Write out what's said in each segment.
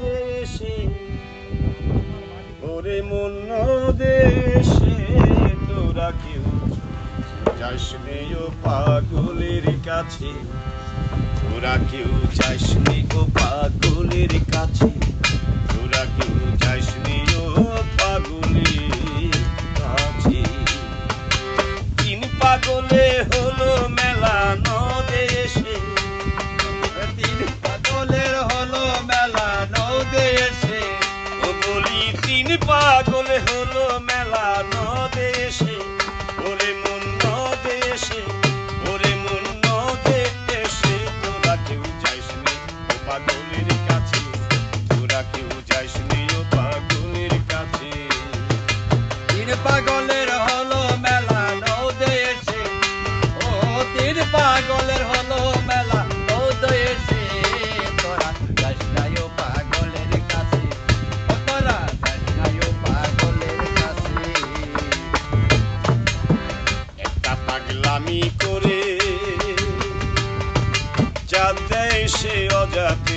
দেশে, ওরে দেশে, তোরা কেউ যাস ও পাগলের কাছে? তোরা কেউ যাস ও পাগলের কাছে? তোরা কেউ পাগলের কাছে। তোরা কেউ যাইস নি ও পাগলের কাছে। তিন পাগলের হলো মেলা নদে ও তিন পাগলের হলো মেলা নদে তোরা যাস নাই পাগলের কাছে। তোরা যাস নাই পাগলের কাছে। একটা পাগলামি করে যাতে সে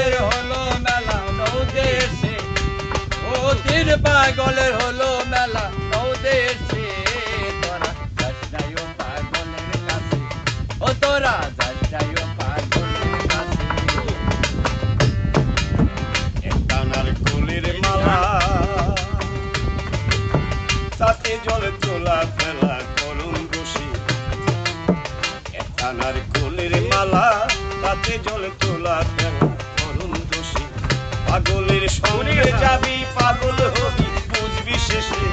পাগলের হলো মেলা নদে এসে। ও তিন পাগলের হলো মেলা নদে তোরা যাস পাগলের কাছে। ও তোরা যাস পাগলের কাছে। একটানার কোলের মালা। তাতে জলে তোলা ফেলা করুন বসে একটানার কোলের মালা তাতে জলে তোলা দোষী পাগলের সঙ্গে যাবি পাগল হবি বুঝবি শেষে।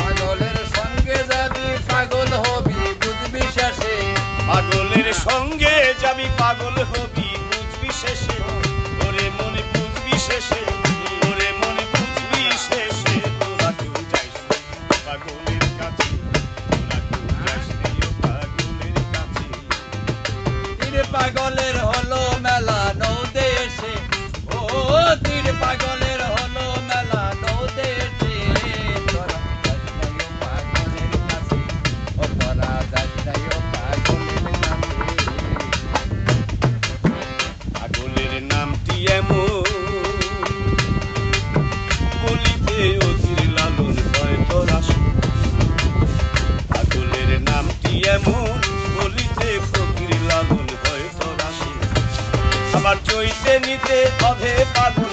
পাগলের সঙ্গে যাবি পাগল হবি বুঝবি শেষে। পাগলের সঙ্গে যাবি পাগল হবি বুঝবি শেষে। अभे पाध